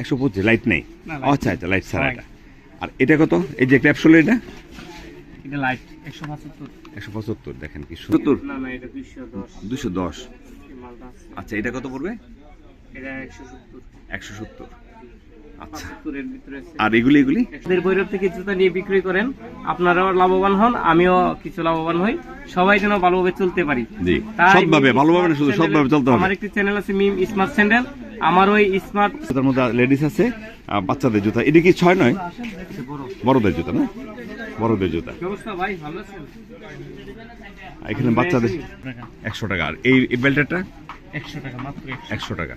একশো পঁচিশ লাইট নেই। না, ও, light আচ্ছা আচ্ছা লাইট ছাড়া এটা। আর এটা কত? এই যে ক্যাপসুল এটা? এটা লাইট একশো পঁচাত্তর। একশো পঁচাত্তর দেখেন কি সত্তর? না না এটা দুশো। দশ। আচ্ছা এটা কত পড়বে? একশো সত্তর। আচ্ছা। আর এগুলি এগুলি? বৈরব থেকে জুতা নিয়ে বিক্রি করেন। আপনারাও লাভবান হন আমিও কিছু লাভবান হই। সবাই যেন ভালোভাবে চলতে পারি। জি। তাই সৎভাবে ভালোভাবে শুধু সৎভাবে চলতে হবে। আমার একটি চ্যানেল আছে মিম স্মার্ট স্যান্ডেল আমার ওই স্মার্ট তার মধ্যে লেডিস আছে বাচ্চাদের জুতা। এটা কি ছয় নয়? বড় বড়দের জুতা না? বড়দের জুতা। এখানে বাচ্চাদের একশো টাকা। আর এই বেল্টেরটা? একশো টাকা মাত্র একশো। টাকা।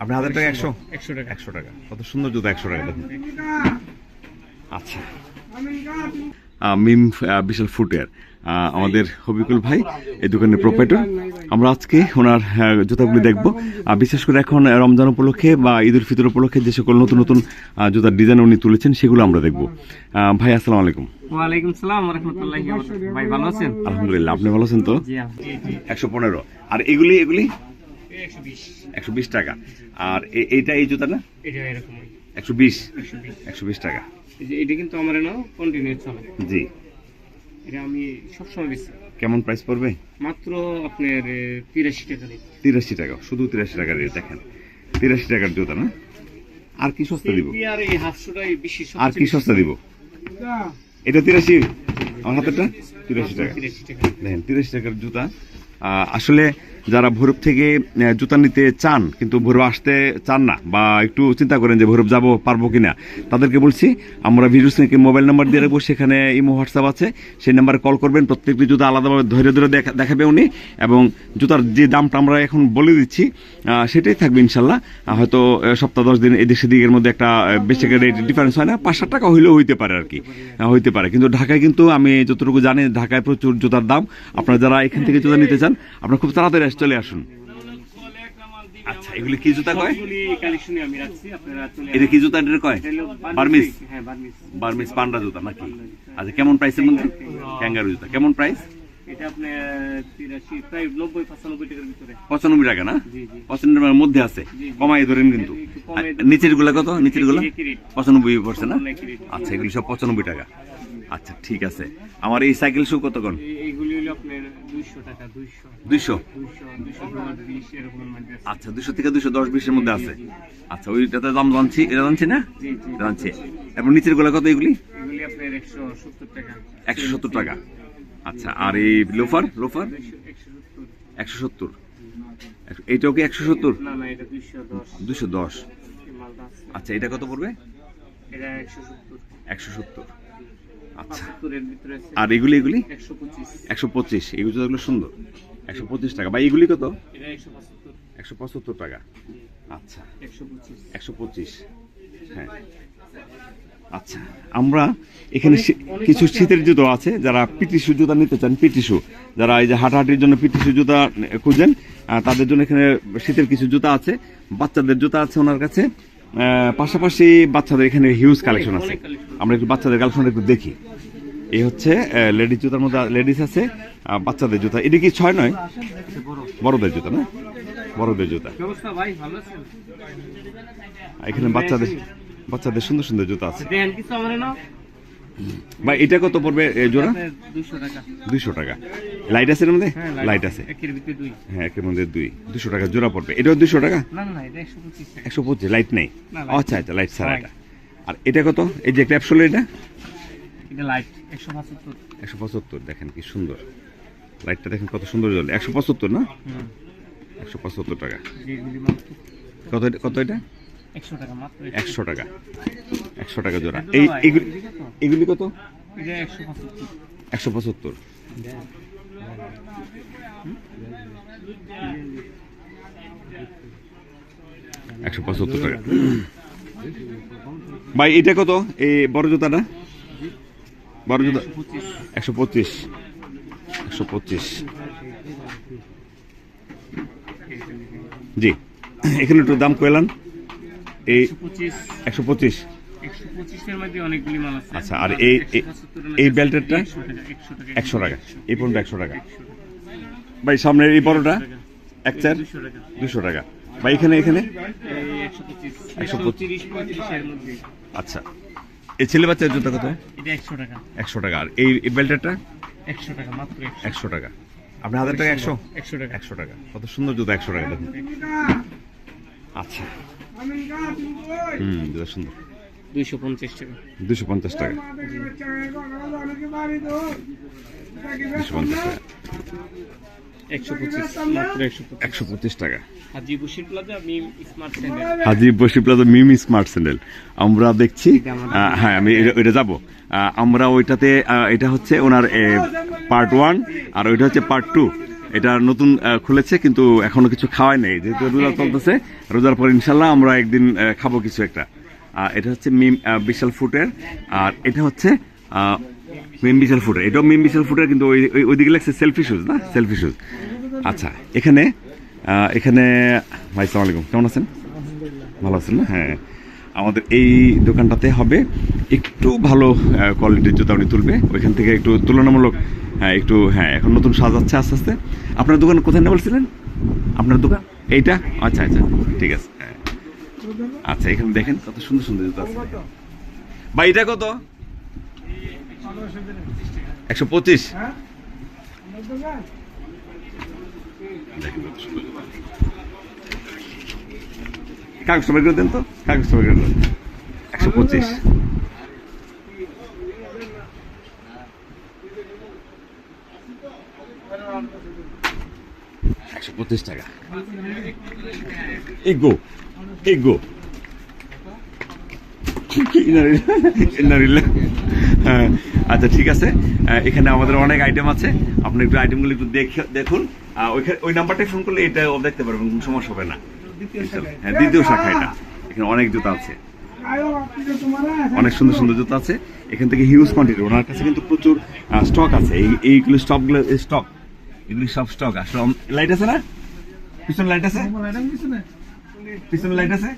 আপনার হাজার টাকা একশো? একশো টাকা। একশো টাকা। কত সুন্দর জুতা একশো টাকা। দেখুন। আচ্ছা। মিম বিশাল ফুটওয়্যার আমাদের হবিকুল ভাই এই দোকানের প্রোপাইটর আমরা আজকে ওনার জুতাগুলি দেখব। আর বিশেষ করে এখন রমজান উপলক্ষে বা ঈদুল ফিতর উপলক্ষে যে সকল নতুন নতুন জুতার ডিজাইন উনি তুলেছেন সেগুলো আমরা দেখব। ভাই আসসালামু আলাইকুম। ওয়ালাইকুম সালাম রহমতুল্লাহ ভাই ভালো আছেন? আলহামদুলিল্লাহ আপনি ভালো আছেন তো? জি একশো পনেরো। আর এগুলি এগুলি? একশো বিশ। একশো টাকা। আর এইটা এই জুতাটা? এটা এরকম একশো বিশ। একশো একশো টাকা। এটা কিন্তু আমার না কন্টিনিউ চলে। জি। এটা আমি সবসময় বেশি কেমন প্রাইস পড়বে? মাত্র আপনার তিরাশি টাকা তিরাশি টাকা শুধু তিরাশি টাকা রেট দেখেন। তিরাশি টাকার জুতা না? আর কি সস্তা দিব? আর এই আর কি সস্তা দিব? এটা তিরাশি? আমার হাতেরটা? তিরাশি টাকা। দেখেন তিরাশি টাকার জুতা আসলে যারা ভৈরব থেকে জুতা নিতে চান, কিন্তু ভৈরব আসতে চান না বা একটু চিন্তা করেন যে ভৈরব যাব, পারব কিনা, তাদেরকে বলছি, আমরা ভিডিও স্ক্রিনে মোবাইল নাম্বার দিয়ে রাখব, সেখানে ইমো, হোয়াটসঅ্যাপ আছে, সেই নাম্বারে কল করবেন, প্রত্যেকটি জুতা আলাদাভাবে ধরে ধরে দেখা- দেখাবে উনি, এবং জুতার যে দামটা আমরা এখন বলে দিচ্ছি সেটাই থাকবে ইনশাল্লাহ। হয়তো সপ্তাহ, দশ দিন এদিক সেদিকের মধ্যে একটা বেশি রেট ডিফারেন্স হয় না, পাঁচ টাকা হইলেও হইতে পারে আর কি হইতে পারে। কিন্তু ঢাকায় কিন্তু আমি যতটুকু জানি, ঢাকায় প্রচুর জুতার দাম। আপনারা যারা এখান থেকে জুতা নিতে চান আপনারা খুব তাড়াতাড়ি চলে আসুন। আচ্ছা এগুলি কি জুতা কয়? কালেকশনে আমি রাখছি আপনারা চলে এটা কি জুতা এটা কয় বার্মিস হ্যাঁ বার্মিস বার্মিস পান্ডা জুতা নাকি? আচ্ছা কেমন প্রাইসের মধ্যে? ক্যাঙ্গারু জুতা। কেমন প্রাইস এটা প্রায় টাকার ভিতরে। টাকা না? জি জি। পঁচানব্বই মধ্যে আছে। জি। কমাই ধরেন কিন্তু। নিচেরগুলা কত? নিচেরগুলা একই rate। পঁচানব্বই পড়ছে না? আচ্ছা এগুলি সব পঁচানব্বই টাকা। আচ্ছা ঠিক আছে। আমার এই সাইকেল শু কত কোন? এইগুলি হলো আপনার টাকা। আচ্ছা দুশো থেকে দুশো দশ বিশের মধ্যে আছে। আচ্ছা ওইটাতে দাম জানছি এটা জানছি না? জি জি জানছি। এবং নিচেরগুলা কত এগুলি? এগুলি আপনার একশো সত্তর টাকা। আচ্ছা আর এই লোফার লোফার? দুইশো একশো সত্তর। একশো সত্তর। এইটাও কি একশো সত্তর? না না এটা দুইশো দশ। দুশো। আচ্ছা এটা কত পড়বে? এটা একশো সত্তর। আচ্ছা। আর এগুলি এগুলি? একশো পঁচিশ। এগুলো জুতাগুলো সুন্দর। একশো পঁচিশ টাকা। বা এগুলি কত? একশো পঁচাত্তর। টাকা। আচ্ছা। একশো পঁচিশ। হ্যাঁ। আচ্ছা। আমরা এখানে কিছু শীতের জুতো আছে যারা পিটিসু জুতা নিতে চান পিটিসু যারা এই যে হাঁটাহাঁটির জন্য পিটিসু জুতা খুঁজেন তাদের জন্য এখানে শীতের কিছু জুতা আছে। বাচ্চাদের জুতা আছে ওনার কাছে। পাশাপাশি বাচ্চাদের এখানে হিউজ কালেকশন আছে। আমরা একটু বাচ্চাদের কালেকশন একটু দেখি। এই হচ্ছে লেডিস জুতার মধ্যে লেডিস আছে বাচ্চাদের জুতা। এটা কি ছয় নয়? বড়দের জুতা না? বড়দের জুতা। এখানে বাচ্চাদের বাচ্চাদের সুন্দর সুন্দর জুতা আছে। ভাই এটা কত পড়বে জোড়া? দুইশো টাকা। লাইট আছে এর মধ্যে? হ্যাঁ লাইট আছে। একের হ্যাঁ একের মধ্যে দুই। দুশো টাকা জোড়া পড়বে। এটাও দুশো টাকা? একশো পঁচিশ লাইট নেই। আচ্ছা আচ্ছা লাইট ছাড়া। এটা। আর এটা কত? এই যে ক্যাপসুল এটা? এটা লাইট একশো পঁচাত্তর। দেখেন কি সুন্দর। লাইটটা দেখেন কত সুন্দর জ্বলে একশো পঁচাত্তর না? একশো পঁচাত্তর টাকা। কত কত এটা? একশো টাকা মাত্র একশো। টাকা। জোড়া। এই এগুলি কত? একশো পঁচাত্তর। একশো পঁচাত্তর টাকা। ভাই এটা কত? এই বড় জুতাটা? বড় জুতা? একশো পঁচিশ। একশো পঁচিশ। জি। এখানে একটু দাম কইলাম। এই একশো পঁচিশ। আচ্ছা, আর এই- এই- বেল্টেরটা? একশো টাকা এই পর্যন্ত একশো টাকা। ভাই সামনের এই বড়টা? এক চার? দুশো টাকা। ভাই এখানে এখানে? আচ্ছা। এই ছেলে বাচ্চার জুতা কত? একশো টাকা। আর এই বেল্টেরটা একশো টাকা মাত্র একশো। টাকা। আপনার হাজার টাকা একশো? একশো টাকা। একশো টাকা। কত সুন্দর জুতা একশো টাকা দেখুন। আচ্ছা। হুম জুতা সুন্দর। দুইশো পঞ্চাশ টাকা। দুশো পঞ্চাশ টাকা। দুশো পঞ্চাশ টাকা। একশো পঁচিশ টাকা। Haji Basir plaza Mim smart centre Haji Basi plaza Mimi smart sandal. আমরা দেখছি হ্যাঁ আমি ওইটা যাব। আমরা ওইটাতে এটা হচ্ছে ওনার পার্ট ওয়ান আর ওইটা হচ্ছে পার্ট টু এটা নতুন খুলেছে কিন্তু এখনও কিছু খাওয়াই নেই। যেহেতু রোজা চলতেছে রোজার পর ইনশাল্লাহ আমরা একদিন খাব কিছু একটা। এটা হচ্ছে মিম আহ, বিশাল ফুটের। আর এটা হচ্ছে আহ, মিম বিশাল ফুটের। এটাও মিম বিশাল ফুটের কিন্তু ওই ওই- ওইদিকে লাগছে সেলফি শুজ না? সেলফি শুজ আচ্ছা এখানে এখানে ভাই সালাম আলাইকুম। কেমন আছেন? ভালো আছেন না? হ্যাঁ। আমাদের এই দোকানটাতে হবে একটু ভালো কোয়ালিটির জুতা উনি তুলবে। ওইখান থেকে একটু তুলনামূলক হ্যাঁ একটু হ্যাঁ এখন নতুন সাজাচ্ছে আস্তে আস্তে। আপনার দোকান কোথায় না বলছিলেন? আপনার দোকান? এইটা? আচ্ছা আচ্ছা ঠিক আছে হ্যাঁ। আচ্ছা এখানে দেখেন কত সুন্দর সুন্দর জুতা আছে। বা এটা কত? একশো পঁচিশ দেখেন কত সুন্দর জুতা। কাগজটা বের করে দেন তো কাগজটা বের করে দেন একশো পঁচিশ একশো পঁচিশ টাকা এগো এগো ইনারিল্লা হ্যাঁ আচ্ছা ঠিক আছে। এখানে আমাদের অনেক আইটেম আছে। আপনি একটু আইটেমগুলো একটু দেখে দেখুন। ওইখানে ওই নাম্বারটাই ফোন করলে এটা ও দেখতে পারবেন কোনো সমস্যা হবে না। হ্যাঁ দ্বিতীয় শাখা এটা এখানে অনেক জুতা আছে। অনেক সুন্দর সুন্দর জুতো আছে। এখান থেকে হিউজ কোয়ান্টিটি ওনার কাছে কিন্তু প্রচুর স্টক আছে। এই এইগুলো স্টকগুলো স্টক এগুলি সব স্টক আসলে লাইট আছে না? পিছনে লাইট আছে? পিছনে লাইট আছে?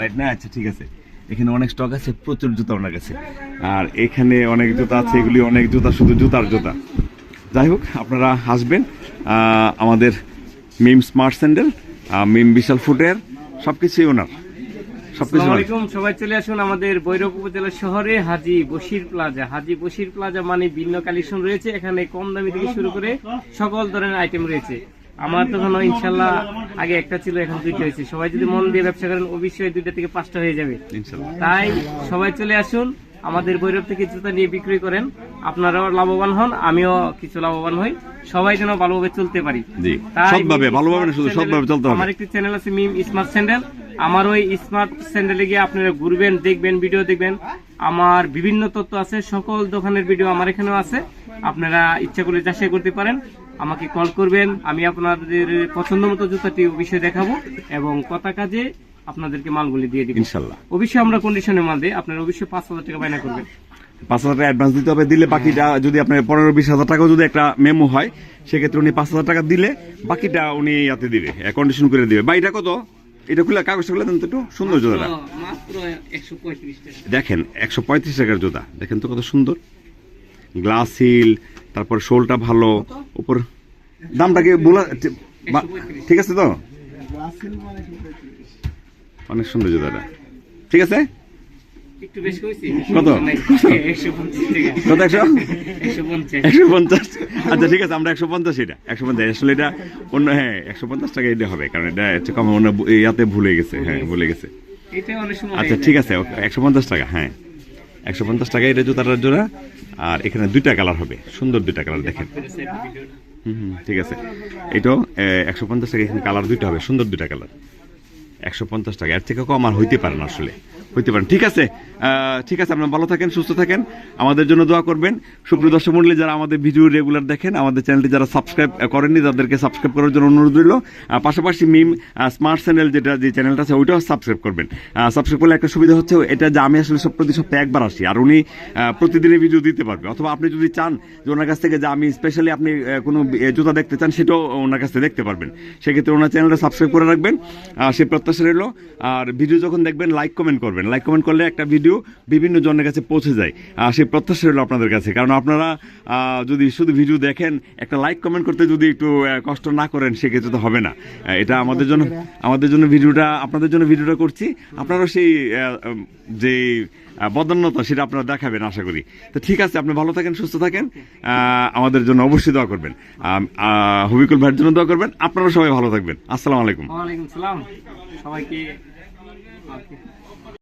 লাইট না আচ্ছা ঠিক আছে। এখানে অনেক স্টক আছে প্রচুর জুতা ওনার কাছে আর এখানে অনেক জুতা আছে এগুলি অনেক জুতা শুধু জুতার জুতা। যাই হোক আপনারা আসবেন আমাদের মিম স্মার্ট স্যান্ডেল মিম বিশাল ফুটের সব কিছুই ওনার। সবাই চলে আসুন আমাদের ভৈরব উপজেলা শহরে হাজি বশির প্লাজা। হাজি বশির প্লাজা মানে ভিন্ন কালেকশন রয়েছে এখানে কম দামি থেকে শুরু করে সকল ধরনের আইটেম রয়েছে। আমার দোকানও ইনশাল্লাহ আগে একটা ছিল এখন দুইটা হয়েছে। সবাই যদি মন দিয়ে ব্যবসা করেন অবশ্যই দুইটা থেকে পাঁচটা হয়ে যাবে। তাই সবাই চলে আসুন আমাদের ভৈরব থেকে জুতা নিয়ে বিক্রি করেন। আপনারাও লাভবান হন আমিও কিছু লাভবান হই। সবাই যেন ভালোভাবে চলতে পারি। সৎভাবে ভালোভাবে শুধু সৎভাবে চলতে হবে। আমার একটি চ্যানেল আছে মিম স্মার্ট স্যান্ডেল আমার ওই স্মার্ট স্যান্ডেলে গিয়ে আপনারা ঘুরবেন দেখবেন ভিডিও দেখবেন। আমার বিভিন্ন তথ্য আছে সকল দোকানের ভিডিও আমার এখানেও আছে। আপনারা ইচ্ছা করলে যাচাই করতে পারেন। আমাকে কল করবেন আমি আপনাদের পছন্দ মতো জুতাটি অবশ্যই দেখাবো এবং কথা কাজে আপনাদেরকে মালগুলি দিয়ে দিব। ইনশাল্লাহ। অবশ্যই আমরা কন্ডিশনের মাল দিই আপনারা অবশ্যই পাঁচ হাজার টাকা বায়না করবেন। পাঁচ হাজার টাকা অ্যাডভান্স দিতে হবে দিলে বাকিটা যদি আপনার পনেরো বিশ হাজার টাকাও যদি একটা মেমো হয় সেক্ষেত্রে উনি পাঁচ হাজার টাকা দিলে বাকিটা উনি ইয়াতে দিবে কন্ডিশন করে দিবে। বা এটা কত? এটা খুলে কাগজটা খুলে দেন তো একটু সুন্দর জুতাটা। দেখেন একশো পঁয়ত্রিশ টাকার জুতা দেখেন তো কত সুন্দর। গ্লাস হিল তারপর শোলটা ভালো উপর দামটা কি বলা ঠিক আছে তো? অনেক সুন্দর জুতাটা। ঠিক আছে? কত? একশো কত একশো? একশো পঞ্চাশ। আচ্ছা ঠিক আছে আমরা একশো পঞ্চাশ এটা। একশো পঞ্চাশ আসলে এটা অন্য হ্যাঁ একশো পঞ্চাশ টাকা এটা হবে কারণ এটা হচ্ছে কম অন্য ইয়াতে ভুলে গেছে হ্যাঁ ভুলে গেছে। আচ্ছা ঠিক আছে একশো পঞ্চাশ টাকা হ্যাঁ। একশো পঞ্চাশ টাকা এটা জুতাটার জোড়া আর এখানে দুইটা কালার হবে সুন্দর দুইটা কালার দেখেন। ঠিক আছে। এটাও একশো পঞ্চাশ টাকা এখানে কালার দুইটা হবে, সুন্দর দুইটা কালার একশো পঞ্চাশ টাকা, এর থেকে কম আর হইতে পারে না আসলে। হইতে পারেন। ঠিক আছে? ঠিক আছে, আপনারা ভালো থাকেন, সুস্থ থাকেন। আমাদের জন্য দোয়া করবেন। সুপ্রিয় দর্শক মন্ডলী, যারা আমাদের ভিডিও রেগুলার দেখেন, আমাদের চ্যানেলটি যারা সাবস্ক্রাইব করেননি, তাদেরকে সাবস্ক্রাইব করার জন্য অনুরোধ রইল। পাশাপাশি মিম স্মার্ট চ্যানেল যেটা, যে চ্যানেলটা আছে, ওইটাও সাবস্ক্রাইব করবেন। সাবস্ক্রাইব করলে একটা সুবিধা হচ্ছে, এটা যে আমি আসলে সব প্রতি সপ্তাহে একবার আসি, আর উনি প্রতিদিনের ভিডিও দিতে পারবে। অথবা আপনি যদি চান যে ওনার কাছ থেকে যে আমি স্পেশালি আপনি কোনো জুতা দেখতে চান, সেটাও ওনার কাছ থেকে দেখতে পারবেন। সেক্ষেত্রে ওনার চ্যানেলটা সাবস্ক্রাইব করে রাখবেন। সে প্রত্যাশা রইল। আর ভিডিও যখন দেখবেন লাইক কমেন্ট করবেন। লাইক কমেন্ট করলে একটা ভিডিও বিভিন্ন জনের কাছে পৌঁছে যায়। আর সেই প্রত্যাশা রইল আপনাদের কাছে। কারণ আপনারা যদি শুধু ভিডিও দেখেন, একটা লাইক কমেন্ট করতে যদি একটু কষ্ট না করেন, সেক্ষেত্রে তো হবে না। এটা আমাদের জন্য আমাদের জন্য ভিডিওটা আপনাদের জন্য ভিডিওটা করছি। আপনারাও সেই যে বদান্যতা, সেটা আপনারা দেখাবেন, আশা করি। তো ঠিক আছে, আপনি ভালো থাকেন, সুস্থ থাকেন। আমাদের জন্য অবশ্যই দোয়া করবেন। হবিকুল ভাইয়ের জন্য দোয়া করবেন। আপনারা সবাই ভালো থাকবেন। আসসালামু আলাইকুম। ওয়ালাইকুম সালাম। সবাইকে